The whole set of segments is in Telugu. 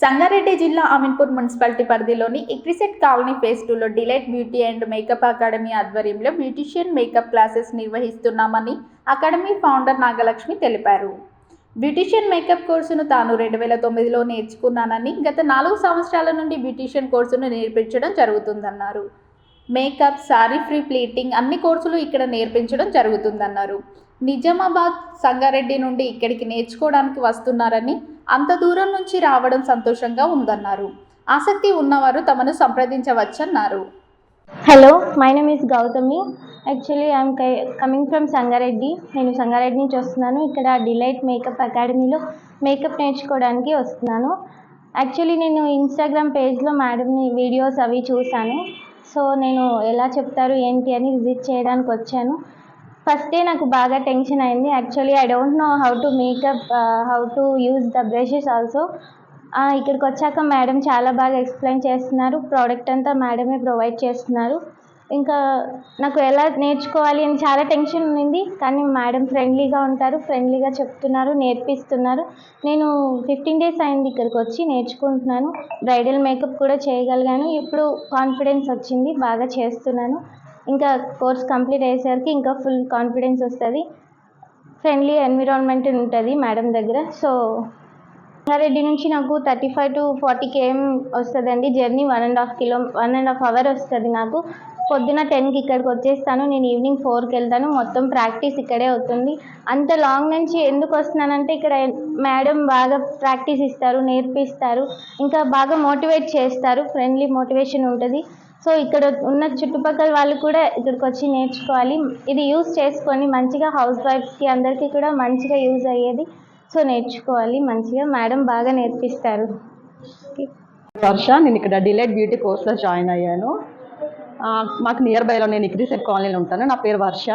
సంగారెడ్డి జిల్లా అమీన్పూర్ మున్సిపాలిటీ పరిధిలోని ఇక్రిసెట్ కాలనీ ఫేజ్ టూలో delight beauty and makeup academy ఆధ్వర్యంలో బ్యూటిషియన్ మేకప్ క్లాసెస్ నిర్వహిస్తున్నామని అకాడమీ ఫౌండర్ నాగలక్ష్మి తెలిపారు. బ్యూటిషియన్ మేకప్ కోర్సును తాను రెండు వేల తొమ్మిదిలో నేర్చుకున్నానని గత నాలుగు సంవత్సరాల నుండి బ్యూటిషియన్ కోర్సును నేర్పించడం జరుగుతుందన్నారు. మేకప్ సారీ ఫ్రీ ప్లీటింగ్ అన్ని కోర్సులు ఇక్కడ నేర్పించడం జరుగుతుందన్నారు. నిజామాబాద్ సంగారెడ్డి నుండి ఇక్కడికి నేర్చుకోవడానికి వస్తున్నారని అంత దూరం నుంచి రావడం సంతోషంగా ఉందన్నారు. ఆసక్తి ఉన్నవారు తమను సంప్రదించవచ్చన్నారు. Hello my name is Gouthami actually I'm coming from Sangareddy నేను సంగారెడ్డి నుంచి వస్తున్నాను. ఇక్కడ డిలైట్ మేకప్ అకాడమీలో మేకప్ నేర్చుకోవడానికి వస్తున్నాను. యాక్చువల్లీ నేను ఇన్స్టాగ్రామ్ పేజ్లో మేడంని వీడియోస్ అవి చూశాను. సో నేను ఎలా చెప్తారు ఏంటి అని విజిట్ చేయడానికి వచ్చాను. ఫస్ట్ డే నాకు బాగా టెన్షన్ అయింది. Actually I don't know how to makeup how to use the brushes also ఇక్కడికి వచ్చాక మేడం చాలా బాగా ఎక్స్ప్లెయిన్ చేస్తున్నారు. ప్రోడక్ట్ అంతా మేడమే ప్రొవైడ్ చేస్తున్నారు. ఇంకా నాకు ఎలా నేర్చుకోవాలి అని చాలా టెన్షన్ ఉంది కానీ మేడం ఫ్రెండ్లీగా ఉంటారు ఫ్రెండ్లీగా చెప్తున్నారు నేర్పిస్తున్నారు. నేను ఫిఫ్టీన్ డేస్ అయింది ఇక్కడికి వచ్చి నేర్చుకుంటున్నాను. బ్రైడల్ మేకప్ కూడా చేయగలిగాను. ఇప్పుడు కాన్ఫిడెన్స్ వచ్చింది బాగా చేస్తున్నాను. ఇంకా కోర్స్ కంప్లీట్ అయ్యేసరికి ఇంకా ఫుల్ కాన్ఫిడెన్స్ వస్తుంది. ఫ్రెండ్లీ ఎన్విరాన్మెంట్ ఉంటుంది మేడం దగ్గర. సో రంగారెడ్డి నుంచి నాకు thirty five to forty km వస్తుందండి. Journey one and half kilo one and half hour వస్తుంది నాకు. పొద్దున టెన్కి ఇక్కడికి వచ్చేస్తాను. నేను ఈవినింగ్ ఫోర్కి వెళ్తాను. మొత్తం ప్రాక్టీస్ ఇక్కడే అవుతుంది. అంత లాంగ్ నుంచి ఎందుకు వస్తున్నానంటే ఇక్కడ మేడం బాగా ప్రాక్టీస్ ఇస్తారు నేర్పిస్తారు. ఇంకా బాగా మోటివేట్ చేస్తారు. ఫ్రెండ్లీ మోటివేషన్ ఉంటుంది. సో ఇక్కడ ఉన్న చుట్టుపక్కల వాళ్ళు కూడా ఇక్కడికి వచ్చి నేర్చుకోవాలి. ఇది యూజ్ చేసుకొని మంచిగా హౌస్ వైఫ్స్కి అందరికీ కూడా మంచిగా యూజ్ అయ్యేది. సో నేర్చుకోవాలి మంచిగా. మేడం బాగా నేర్పిస్తారు. వర్ష నేను ఇక్కడ డిలైట్ బ్యూటీ కోర్స్లో జాయిన్ అయ్యాను. మాకు నియర్ బైలో నేను ఇక్రీసెట్ కాలనీలో ఉంటాను. నా పేరు వర్ష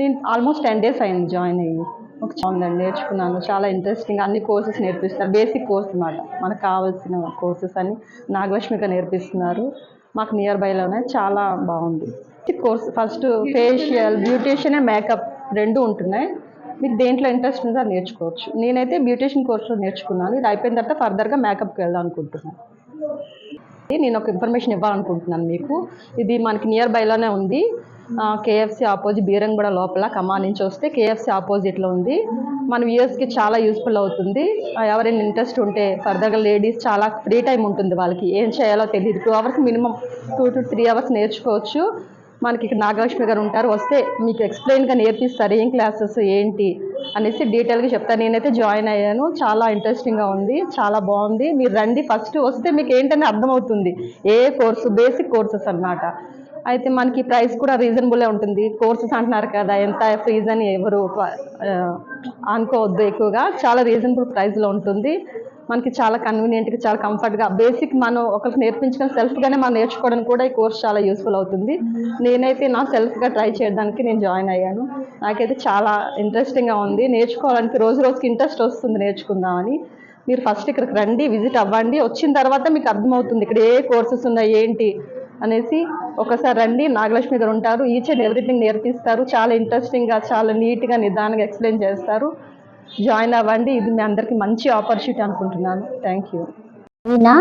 నేను ఆల్మోస్ట్ టెన్ డేస్ అయింది జాయిన్ అయ్యి. ఒక ఉందండి నేర్చుకున్నాను. చాలా ఇంట్రెస్టింగ్ అన్ని కోర్సెస్ నేర్పిస్తారు. బేసిక్ కోర్స్ అన్నమాట. మనకు కావాల్సిన కోర్సెస్ అన్ని నాగలక్ష్మిగా నేర్పిస్తున్నారు. మాకు నియర్ బైలోనే చాలా బాగుంది. Course first facial beautician makeup రెండు ఉంటున్నాయి. మీకు దేంట్లో ఇంట్రెస్ట్ ఉందో నేర్చుకోవచ్చు. నేనైతే బ్యూటీషియన్ కోర్సులో నేర్చుకున్నాను. ఇది అయిపోయిన తర్వాత ఫర్దర్గా మేకప్కి వెళ్దాం అనుకుంటున్నాను. నేను ఒక ఇన్ఫర్మేషన్ ఇవ్వాలనుకుంటున్నాను మీకు. ఇది మనకి నియర్ బైలోనే ఉంది. కేఎఫ్సి ఆపోజిట్ బీరంగూడ లోపల కమా నుంచి వస్తే కేఎఫ్సి ఆపోజిట్లో ఉంది. మన వ్యూయర్స్కి చాలా యూస్ఫుల్ అవుతుంది. ఎవరైనా ఇంట్రెస్ట్ ఉంటే ఫర్దర్గా లేడీస్ చాలా ఫ్రీ టైం ఉంటుంది వాళ్ళకి. ఏం చేయాలో తెలియదు two hours minimum two to three hours నేర్చుకోవచ్చు. మనకి ఇక్కడ నాగలక్ష్మి గారు ఉంటారు వస్తే మీకు ఎక్స్ప్లెయిన్గా నేర్పిస్తారు ఏం క్లాసెస్ ఏంటి అనేసి డీటెయిల్గా చెప్తాను. నేనైతే జాయిన్ అయ్యాను. చాలా ఇంట్రెస్టింగ్గా ఉంది చాలా బాగుంది. మీరు రండి ఫస్ట్ వస్తే మీకు ఏంటనే అర్థమవుతుంది. ఏ కోర్సు బేసిక్ కోర్సెస్ అన్నమాట. అయితే మనకి ప్రైస్ కూడా రీజనబులే ఉంటుంది. కోర్సెస్ అంటున్నారు కదా ఎంత ఫీజ్ అని ఎవరు అనుకోవద్దు ఎక్కువగా. చాలా రీజనబుల్ ప్రైస్లో ఉంటుంది. మనకి చాలా కన్వీనియంట్గా చాలా కంఫర్ట్గా బేసిక్ మనం ఒకరికి నేర్పించుకొని సెల్ఫ్గానే మనం నేర్చుకోవడానికి కూడా ఈ కోర్స్ చాలా యూస్ఫుల్ అవుతుంది. నేనైతే నా సెల్ఫ్గా ట్రై చేయడానికి నేను జాయిన్ అయ్యాను. నాకైతే చాలా ఇంట్రెస్టింగ్గా ఉంది. నేర్చుకోవడానికి రోజు రోజుకి ఇంట్రెస్ట్ వస్తుంది నేర్చుకుందామని. మీరు ఫస్ట్ ఇక్కడికి రండి విజిట్ అవ్వండి. వచ్చిన తర్వాత మీకు అర్థమవుతుంది ఇక్కడ ఏ కోర్సెస్ ఉన్నాయి ఏంటి అనేసి. ఒకసారి రండి నాగలక్ష్మి గారు ఉంటారు. ఈచ్ అండ్ ఎవ్రీథింగ్ నేర్పిస్తారు. చాలా ఇంట్రెస్టింగ్గా చాలా నీట్గా నిదానంగా ఎక్స్ప్లెయిన్ చేస్తారు. జాయిన్ అవ్వండి. ఇది మీ అందరికీ మంచి ఆపర్చునిటీ అనుకుంటున్నాను. థ్యాంక్ యూ ఈనా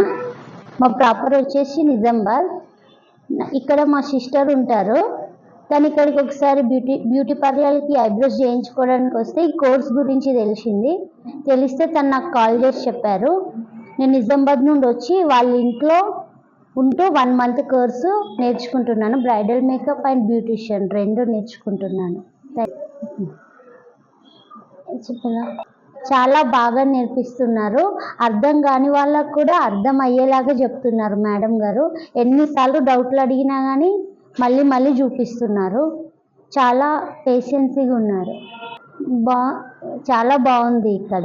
మా ప్రాపర్ వచ్చేసి నిజామాబాద్ ఇక్కడ మా సిస్టర్ ఉంటారు. తను ఇక్కడికి ఒకసారి బ్యూటీ బ్యూటీ పార్లర్కి ఐబ్రోస్ చేయించుకోవడానికి వస్తే ఈ కోర్స్ గురించి తెలిసింది. తెలిస్తే తను నాకు కాల్ చేసి చెప్పారు. నేను నిజామాబాద్ నుండి వచ్చి వాళ్ళ ఇంట్లో ఉంటూ వన్ మంత్ కోర్సు నేర్చుకుంటున్నాను. బ్రైడల్ మేకప్ అండ్ బ్యూటిషియన్ రెండు నేర్చుకుంటున్నాను. చెప్పనా చాలా బాగా నేర్పిస్తున్నారు అర్థం కాని వాళ్ళకు కూడా అర్థం అయ్యేలాగా చెప్తున్నారు మేడం గారు ఎన్నిసార్లు డౌట్లు అడిగినా కానీ మళ్ళీ మళ్ళీ చూపిస్తున్నారు చాలా పేషెన్సీగా ఉన్నారు బా చాలా బాగుంది ఇక్కడ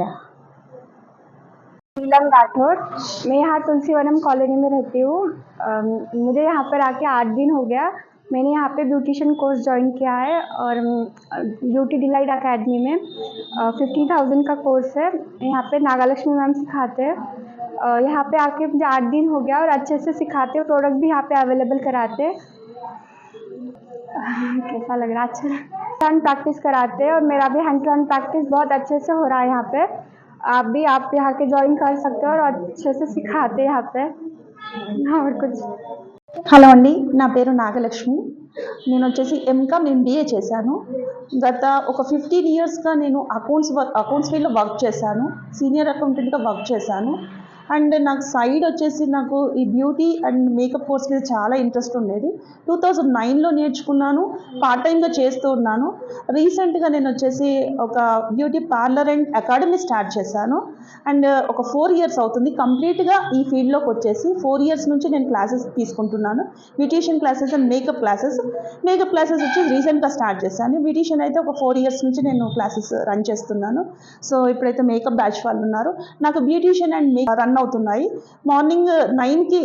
नीलम राठौर मैं यहाँ तुलसीवनम कॉलोनी में रहती हूँ अम, मुझे यहाँ पर आके आठ दिन हो गया मैंने यहाँ पे ब्यूटिशियन कोर्स ज्वाइन किया है और ब्यूटी डिलाइट अकेडमी में फिफ्टी थाउज़ेंड का कोर्स है। यहाँ पे नागालक्ष्मी मैम सिखाते हैं। यहाँ पे आके मुझे आठ दिन हो गया और अच्छे से सिखाते हैं प्रोडक्ट भी यहाँ पे अवेलेबल कराते हैं। कैसा लग रहा अच्छा हैंड प्रैक्टिस कराते हैं और मेरा भी हैंड टू हैंड प्रैक्टिस बहुत अच्छे से हो रहा है यहाँ पे। आप भी, आप यहाँ के ज्वाइन कर सकते हो और अच्छे से सिखाते हैं यहाँ पे। और कुछ హలో అండి నా పేరు నాగలక్ష్మి. నేను వచ్చేసి ఎంకామ్ ఎంబీఏ చేశాను. గత ఒక ఫిఫ్టీన్ ఇయర్స్గా నేను అకౌంట్స్ వర్క్ అకౌంట్స్ ఫీల్డ్లో వర్క్ చేశాను. సీనియర్ అకౌంటెంట్గా వర్క్ చేశాను. అండ్ నాకు సైడ్ వచ్చేసి నాకు ఈ బ్యూటీ అండ్ మేకప్ కోర్స్ మీద చాలా ఇంట్రెస్ట్ ఉండేది. టూ థౌజండ్ నైన్లో నేర్చుకున్నాను పార్ట్ టైంగా చేస్తూ ఉన్నాను. రీసెంట్గా నేను వచ్చేసి ఒక beauty parlour and academy start చేశాను. అండ్ ఒక ఫోర్ ఇయర్స్ అవుతుంది. కంప్లీట్గా ఈ ఫీల్డ్లోకి వచ్చేసి ఫోర్ ఇయర్స్ నుంచి నేను క్లాసెస్ తీసుకుంటున్నాను. Beautician classes and makeup classes. Makeup classes వచ్చి రీసెంట్గా స్టార్ట్ చేశాను. బ్యూటీషియన్ అయితే ఒక ఫోర్ ఇయర్స్ నుంచి నేను క్లాసెస్ రన్ చేస్తున్నాను. సో ఇప్పుడైతే మేకప్ బ్యాచ్ వాళ్ళు ఉన్నారు. నాకు బ్యూటీషియన్ అండ్ మేకప్ రన్ అవుతున్నాయి. మార్నింగ్ నైన్కి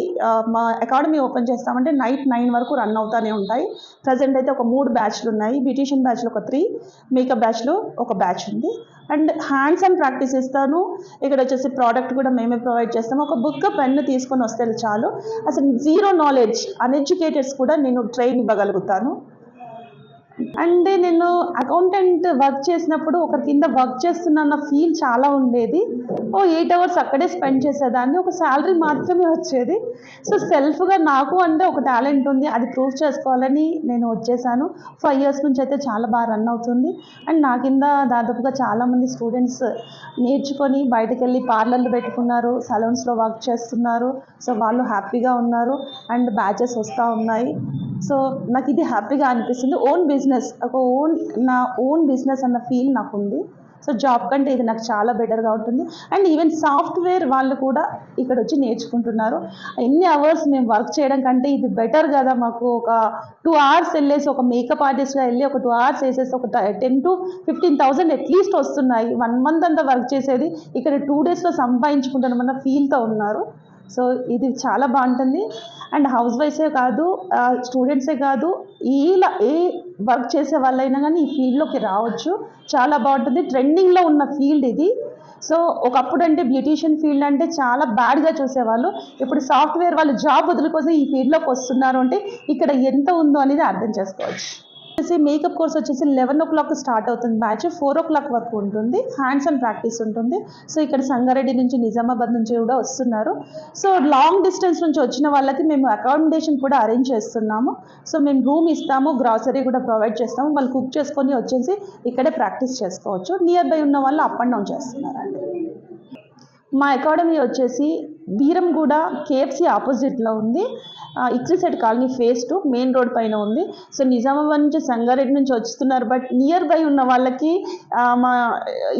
మా అకాడమీ ఓపెన్ చేస్తామంటే నైట్ నైన్ వరకు రన్ అవుతానే ఉంటాయి. ప్రజెంట్ అయితే ఒక మూడు బ్యాచ్లు ఉన్నాయి. బ్యూటీషియన్ బ్యాచ్లో ఒక త్రీ మేకప్ బ్యాచ్లో ఒక బ్యాచ్ ఉంది. అండ్ హ్యాండ్స్ అండ్ ప్రాక్టీస్ ఇస్తాను ఇక్కడ వచ్చేసి ప్రోడక్ట్ కూడా మేమే ప్రొవైడ్ చేస్తాము. ఒక బుక్ పెన్ను తీసుకొని వస్తే చాలు. అసలు జీరో నాలెడ్జ్ అన్ఎడ్యుకేటెడ్స్ కూడా నేను ట్రైన్ ఇవ్వగలుగుతాను. అంటే నేను అకౌంటెంట్ వర్క్ చేసినప్పుడు ఒకరి కింద వర్క్ చేస్తున్న ఫీల్ చాలా ఉండేది. ఓ ఎయిట్ అవర్స్ అక్కడే స్పెండ్ చేసేదాన్ని. ఒక శాలరీ మాత్రమే వచ్చేది. సో సెల్ఫ్గా నాకు అంటే ఒక టాలెంట్ ఉంది. అది ప్రూవ్ చేసుకోవాలని నేను వచ్చేసాను. ఫైవ్ ఇయర్స్ నుంచి అయితే చాలా బాగా రన్ అవుతుంది. అండ్ నా కింద దాదాపుగా చాలామంది స్టూడెంట్స్ నేర్చుకొని బయటకు వెళ్ళి పార్లర్లు పెట్టుకున్నారు సలూన్స్లో వర్క్ చేస్తున్నారు. సో వాళ్ళు హ్యాపీగా ఉన్నారు. అండ్ బ్యాచెస్ వస్తూ ఉన్నాయి. సో నాకు ఇది హ్యాపీగా అనిపిస్తుంది. ఓన్ బిజినెస్ ఒక ఓన్ నా ఓన్ బిజినెస్ అన్న ఫీల్ నాకు ఉంది సో జాబ్ కంటే ఇది నాకు చాలా బెటర్గా ఉంటుంది. అండ్ ఈవెన్ సాఫ్ట్వేర్ వాళ్ళు కూడా ఇక్కడ వచ్చి నేర్చుకుంటున్నారు. ఎన్ని అవర్స్ మేము వర్క్ చేయడం కంటే ఇది బెటర్ కదా మాకు. ఒక టూ అవర్స్ వెళ్ళేసి ఒక మేకప్ ఆర్టిస్ట్గా వెళ్ళి ఒక టూ అవర్స్ వేసేసి ఒక ten to fifteen thousand at least వస్తున్నాయి. వన్ మంత్ అంతా వర్క్ చేసేది. ఇక్కడ టూ డేస్లో సంపాదించుకుంటున్నామన్న ఫీల్తో ఉన్నారు. సో ఇది చాలా బాగుంటుంది. అండ్ హౌస్ వైఫ్సే కాదు స్టూడెంట్సే కాదు ఇలా ఏ వర్క్ చేసే వాళ్ళైనా కానీ ఈ ఫీల్డ్లోకి రావచ్చు. చాలా బాగుంటుంది. ట్రెండింగ్లో ఉన్న ఫీల్డ్ ఇది. సో ఒకప్పుడు అంటే బ్యూటీషియన్ ఫీల్డ్ అంటే చాలా బ్యాడ్గా చూసేవాళ్ళు. ఇప్పుడు సాఫ్ట్వేర్ వాళ్ళు జాబ్ వదులుకోసం ఈ ఫీల్డ్లోకి వస్తున్నారు అంటే ఇక్కడ ఎంత ఉందో అనేది అర్థం చేసుకోవచ్చు. వచ్చేసి మేకప్ కోర్స్ వచ్చేసి లెవెన్ ఓ క్లాక్ స్టార్ట్ అవుతుంది. బ్యాచ్ ఫోర్ ఓ క్లాక్ వరకు ఉంటుంది. హ్యాండ్స్ అండ్ ప్రాక్టీస్ ఉంటుంది. సో ఇక్కడ సంగారెడ్డి నుంచి నిజామాబాద్ నుంచి కూడా వస్తున్నారు. సో లాంగ్ డిస్టెన్స్ నుంచి వచ్చిన వాళ్ళకి మేము అకామిడేషన్ కూడా అరేంజ్ చేస్తున్నాము. సో మేము రూమ్ ఇస్తాము గ్రాసరీ కూడా ప్రొవైడ్ చేస్తాము. వాళ్ళు కుక్ చేసుకొని వచ్చేసి ఇక్కడే ప్రాక్టీస్ చేసుకోవచ్చు. నియర్ బై ఉన్న వాళ్ళు అప్ అండ్ డౌన్ చేస్తున్నారండి. మా అకాడమీ వచ్చేసి బీరంగూడ కేఎఫ్సి ఆపోజిట్లో ఉంది. ICRISAT colony phase two main road పైన ఉంది. సో నిజామాబాద్ నుంచి సంగారెడ్డి నుంచి వస్తున్నారు బట్ నియర్ బై ఉన్న వాళ్ళకి మా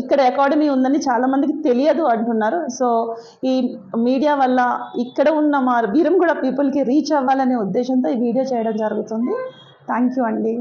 ఇక్కడ అకాడమీ ఉందని చాలామందికి తెలియదు అంటున్నారు. సో ఈ మీడియా వల్ల ఇక్కడ ఉన్న మా బీరంగూడ పీపుల్కి రీచ్ అవ్వాలనే ఉద్దేశంతో ఈ వీడియో చేయడం జరుగుతుంది. థ్యాంక్ యూ అండి.